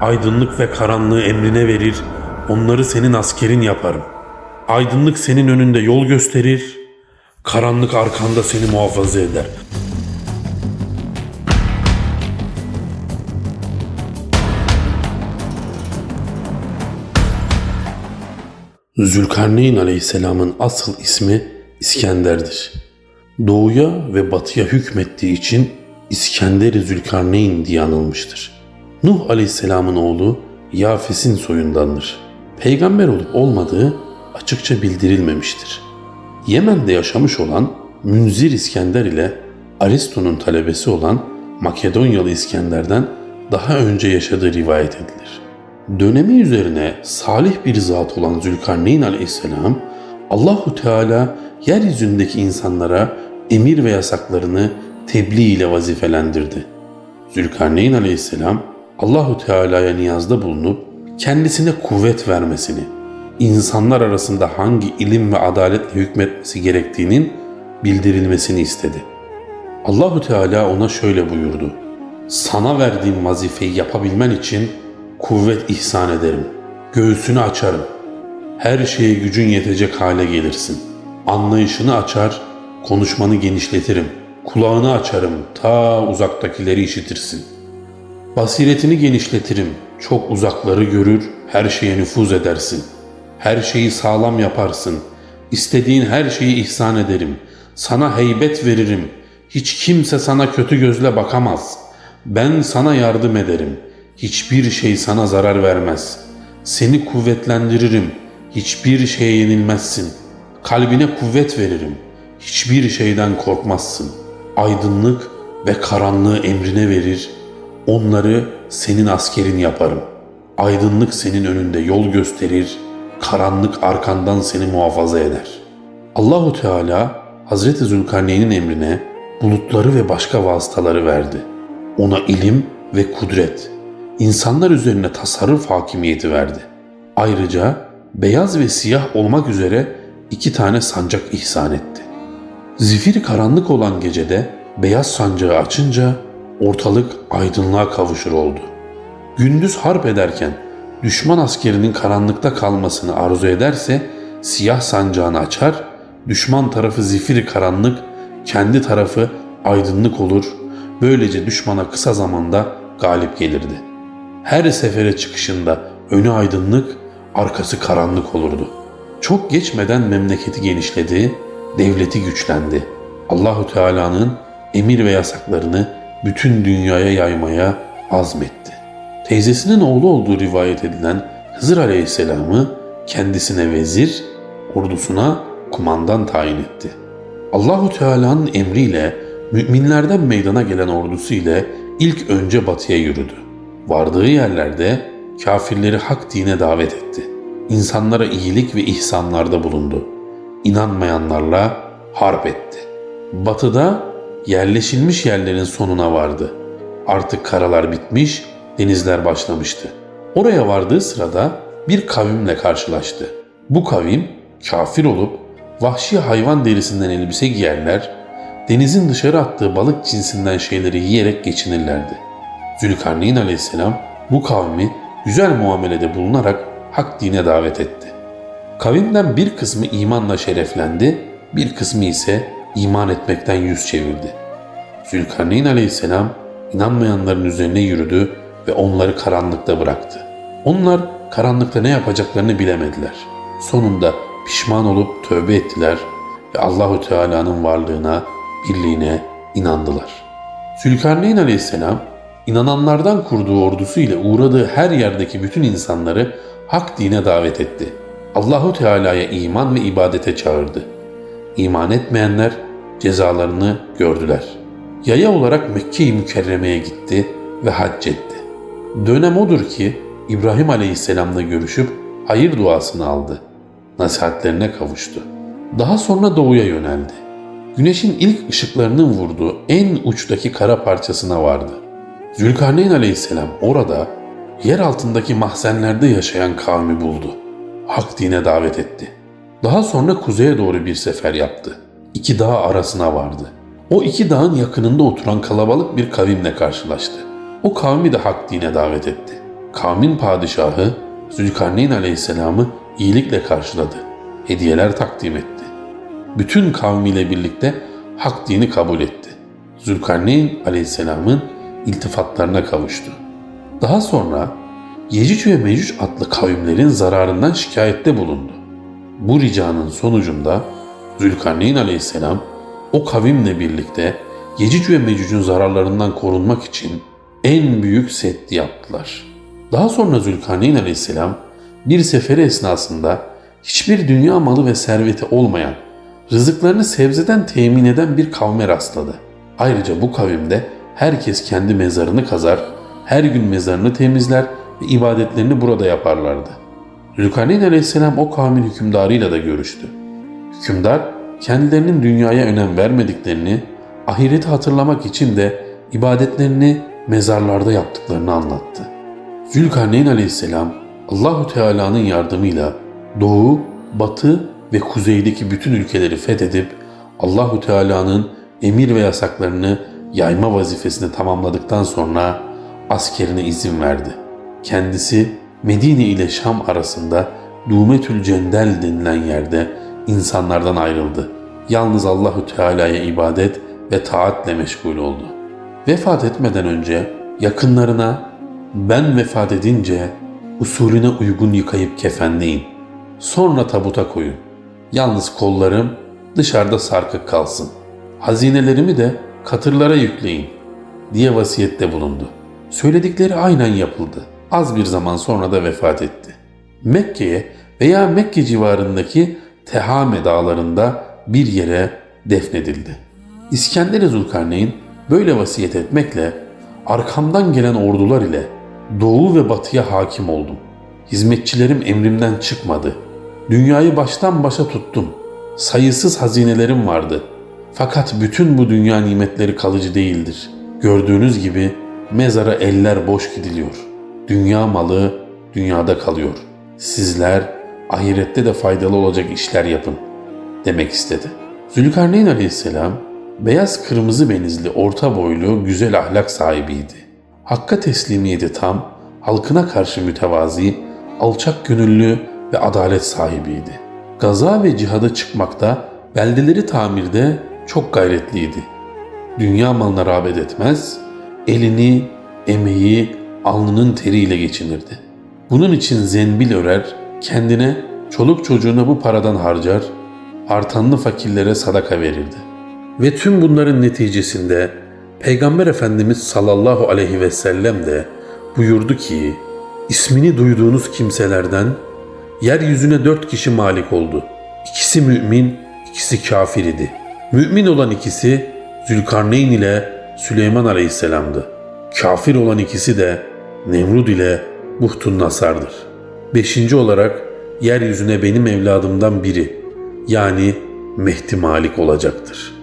Aydınlık ve karanlığı emrine verir, onları senin askerin yaparım. Aydınlık senin önünde yol gösterir, karanlık arkanda seni muhafaza eder. Zülkarneyn aleyhisselamın asıl ismi İskender'dir. Doğuya ve batıya hükmettiği için İskender-i Zülkarneyn diye anılmıştır. Nuh aleyhisselamın oğlu Yafes'in soyundandır. Peygamber olup olmadığı açıkça bildirilmemiştir. Yemen'de yaşamış olan Münzir İskender ile Aristo'nun talebesi olan Makedonyalı İskender'den daha önce yaşadığı rivayet edilir. Dönemi üzerine salih bir zat olan Zülkarneyn aleyhisselam Allahu Teala yeryüzündeki insanlara emir ve yasaklarını tebliğ ile vazifelendirdi. Zülkarneyn aleyhisselam Allahu Teala'ya niyazda bulunup kendisine kuvvet vermesini, insanlar arasında hangi ilim ve adaletle hükmetmesi gerektiğinin bildirilmesini istedi. Allahu Teala ona şöyle buyurdu. Sana verdiğim vazifeyi yapabilmen için kuvvet ihsan ederim. Göğsünü açarım. Her şeye gücün yetecek hale gelirsin. Anlayışını açar, konuşmanı genişletirim. Kulağını açarım, ta uzaktakileri işitirsin. Basiretini genişletirim, çok uzakları görür, her şeye nüfuz edersin. Her şeyi sağlam yaparsın. İstediğin her şeyi ihsan ederim. Sana heybet veririm. Hiç kimse sana kötü gözle bakamaz. Ben sana yardım ederim. Hiçbir şey sana zarar vermez. Seni kuvvetlendiririm. Hiçbir şeye yenilmezsin. Kalbine kuvvet veririm. Hiçbir şeyden korkmazsın. Aydınlık ve karanlığı emrine verir. Onları senin askerin yaparım. Aydınlık senin önünde yol gösterir. Karanlık arkandan seni muhafaza eder. Allahu Teala Hazreti Zülkarneyn'in emrine bulutları ve başka vasıtaları verdi. Ona ilim ve kudret, insanlar üzerine tasarruf hakimiyeti verdi. Ayrıca beyaz ve siyah olmak üzere iki tane sancak ihsan etti. Zifiri karanlık olan gecede beyaz sancağı açınca ortalık aydınlığa kavuşur oldu. Gündüz harp ederken düşman askerinin karanlıkta kalmasını arzu ederse siyah sancağını açar, düşman tarafı zifiri karanlık, kendi tarafı aydınlık olur. Böylece düşmana kısa zamanda galip gelirdi. Her sefere çıkışında önü aydınlık, arkası karanlık olurdu. Çok geçmeden memleketi genişledi, devleti güçlendi. Allahu Teala'nın emir ve yasaklarını bütün dünyaya yaymaya azmetti. Teyzesinin oğlu olduğu rivayet edilen Hızır Aleyhisselam'ı kendisine vezir, ordusuna kumandan tayin etti. Allahu Teala'nın emriyle müminlerden meydana gelen ordusu ile ilk önce batıya yürüdü. Vardığı yerlerde kafirleri hak dine davet etti. İnsanlara iyilik ve ihsanlarda bulundu. İnanmayanlarla harp etti. Batıda yerleşilmiş yerlerin sonuna vardı. Artık karalar bitmiş, denizler başlamıştı. Oraya vardığı sırada bir kavimle karşılaştı. Bu kavim kafir olup vahşi hayvan derisinden elbise giyerler, denizin dışarı attığı balık cinsinden şeyleri yiyerek geçinirlerdi. Zülkarneyn aleyhisselam bu kavmi güzel muamelede bulunarak hak dine davet etti. Kavimden bir kısmı imanla şereflendi, bir kısmı ise iman etmekten yüz çevirdi. Zülkarneyn aleyhisselam inanmayanların üzerine yürüdü ve onları karanlıkta bıraktı. Onlar karanlıkta ne yapacaklarını bilemediler. Sonunda pişman olup tövbe ettiler ve Allahu Teala'nın varlığına, birliğine inandılar. Zülkarneyn aleyhisselam inananlardan kurduğu ordusu ile uğradığı her yerdeki bütün insanları hak dine davet etti. Allahu Teala'ya iman ve ibadete çağırdı. İman etmeyenler cezalarını gördüler. Yaya olarak Mekke-i Mükerreme'ye gitti ve hac etti. Dönem odur ki İbrahim Aleyhisselam'la görüşüp hayır duasını aldı. Nasihatlerine kavuştu. Daha sonra doğuya yöneldi. Güneşin ilk ışıklarının vurduğu en uçtaki kara parçasına vardı. Zülkarneyn Aleyhisselam orada yer altındaki mahzenlerde yaşayan kavmi buldu. Hak dine davet etti. Daha sonra kuzeye doğru bir sefer yaptı. İki dağ arasına vardı. O iki dağın yakınında oturan kalabalık bir kavimle karşılaştı. O kavmi de hak dine davet etti. kavmin padişahı Zülkarneyn aleyhisselamı iyilikle karşıladı. Hediyeler takdim etti. Bütün kavmiyle birlikte hak dini kabul etti. Zülkarneyn aleyhisselamın iltifatlarına kavuştu. Daha sonra Yecüc ve Mecüc adlı kavimlerin zararından şikayette bulundu. Bu ricanın sonucunda Zülkarneyn aleyhisselam o kavimle birlikte Yecüc ve Mecüc'ün zararlarından korunmak için en büyük setti yaptılar. Daha sonra Zülkarneyn aleyhisselam bir seferi esnasında hiçbir dünya malı ve serveti olmayan, rızıklarını sebzeden temin eden bir kavme rastladı. Ayrıca bu kavimde herkes kendi mezarını kazar, her gün mezarını temizler ve ibadetlerini burada yaparlardı. Zülkarneyn aleyhisselam o kavmin hükümdarıyla da görüştü. Hükümdar kendilerinin dünyaya önem vermediklerini, ahireti hatırlamak için de ibadetlerini mezarlarda yaptıklarını anlattı. Zülkarneyn aleyhisselam Allahu Teala'nın yardımıyla doğu, batı ve kuzeydeki bütün ülkeleri fethedip Allahu Teala'nın emir ve yasaklarını yayma vazifesini tamamladıktan sonra askerine izin verdi. Kendisi Medine ile Şam arasında Dumetül Cendel denilen yerde insanlardan ayrıldı. Yalnız Allahu Teala'ya ibadet ve taatle meşgul oldu. Vefat etmeden önce yakınlarına ben vefat edince usulüne uygun yıkayıp kefenleyin. Sonra tabuta koyun. Yalnız kollarım dışarıda sarkık kalsın. Hazinelerimi de katırlara yükleyin diye vasiyette bulundu. Söyledikleri aynen yapıldı. Az bir zaman sonra da vefat etti. Mekke'ye veya Mekke civarındaki Tehame dağlarında bir yere defnedildi. İskender Zülkarneyn böyle vasiyet etmekle arkamdan gelen ordular ile doğu ve batıya hakim oldum. Hizmetçilerim emrimden çıkmadı. Dünyayı baştan başa tuttum. Sayısız hazinelerim vardı. Fakat bütün bu dünya nimetleri kalıcı değildir. Gördüğünüz gibi mezara eller boş gidiliyor. Dünya malı dünyada kalıyor. Sizler ahirette de faydalı olacak işler yapın demek istedi. Zülkarneyn aleyhisselam beyaz kırmızı benizli orta boylu güzel ahlak sahibiydi. Hakka teslimiyeti tam, halkına karşı mütevazi, alçak gönüllü ve adalet sahibiydi. Gaza ve cihada çıkmakta, beldeleri tamirde çok gayretliydi. Dünya malına rağbet etmez, elini, emeği, alnının teriyle geçinirdi. Bunun için zenbil örer, kendine, çoluk çocuğuna bu paradan harcar, artanlı fakirlere sadaka verirdi. Ve tüm bunların neticesinde Peygamber Efendimiz sallallahu aleyhi ve sellem de buyurdu ki, ismini duyduğunuz kimselerden yeryüzüne dört kişi malik oldu. İkisi mümin, ikisi kafir idi. Mümin olan ikisi Zülkarneyn ile Süleyman aleyhisselamdı. Kafir olan ikisi de Nemrud ile Buhtun Nasar'dır. Beşinci olarak yeryüzüne benim evladımdan biri yani Mehdi Malik olacaktır.''